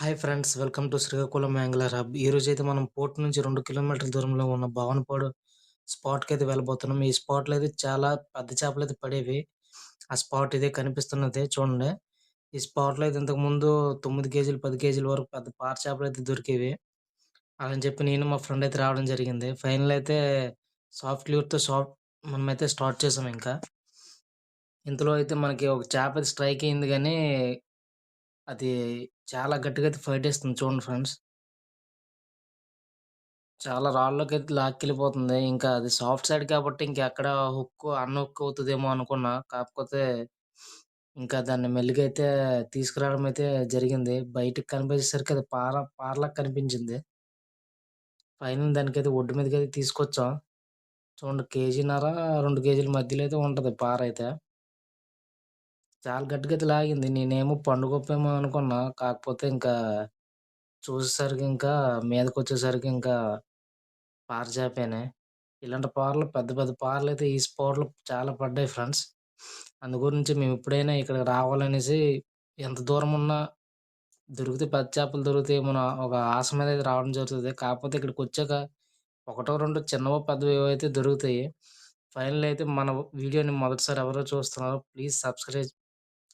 Hi friends welcome to Srikakulam angler hub ఈరోజు అయితే మనం పోర్ట్ నుంచి రెండు కిలోమీటర్ల దూరంలో ఉన్న భవనపాడు స్పాట్కి అయితే వెళ్ళబోతున్నాం. ఈ స్పాట్లో అయితే చాలా పెద్ద చేపలు అయితే పడేవి. ఆ స్పాట్ ఇదే కనిపిస్తున్నది చూడండి. ఈ స్పాట్లో అయితే ఇంతకుముందు తొమ్మిది కేజీలు పది కేజీల వరకు పెద్ద పార చేపలు అయితే దొరికేవి. అని చెప్పి నేను మా ఫ్రెండ్ అయితే రావడం జరిగింది. ఫైనల్ అయితే సాఫ్ట్ క్లియర్తో సాఫ్ట్ మనమైతే స్టార్ట్ చేసాం ఇంకా. ఇంతలో అయితే మనకి ఒక చేప అయితే స్ట్రైక్ అయింది కానీ అది చాలా గట్టిగా అయితే ఫైట్ ఇస్తుంది చూడండి ఫ్రెండ్స్. చాలా రాళ్ళలోకైతే లాక్కెళ్ళిపోతుంది. ఇంకా అది సాఫ్ట్ సైడ్ కాబట్టి ఇంకెక్కడ హుక్ అన్‌హుక్ అవుతుందేమో అనుకున్నా. కాకపోతే ఇంకా దాన్ని మెల్లిగా అయితే తీసుకురావడం అయితే జరిగింది. బయటకి కనిపించేసరికి అది పార పారలాగా కనిపించింది. పైన దానికైతే ఒడ్డు అయితే తీసుకొచ్చాం. చూడండి కేజీన్నర, రెండు కేజీల మధ్యలో అయితే ఉంటుంది పార అయితే చాలా గట్టిగతి లాగింది. నేనేమో పండుగొప్పేమో అనుకున్నా. కాకపోతే ఇంకా చూసేసరికి ఇంకా మీదకొచ్చేసరికి ఇంకా పార చేపేనే. ఇలాంటి పారలు పెద్ద పెద్ద పారలైతే ఈ స్పాట్‌లో చాలా పడ్డాయి ఫ్రెండ్స్. అందు గురించి మేము ఎప్పుడైనా ఇక్కడికి రావాలనేసి ఎంత దూరం ఉన్నా దొరికితే పెద్ద చేపలు దొరుకుతాయేమో మన ఒక ఆశ మీద అయితే రావడం జరుగుతది. కాకపోతే ఇక్కడికొచ్చాక ఒకటో, రెండో చిన్నవో, పెద్దవో ఏవైతే దొరుకుతాయి. ఫైనల్ అయితే మన వీడియోని మొదటిసారి ఎవరో చూస్తున్నారో ప్లీజ్ సబ్స్క్రైబ్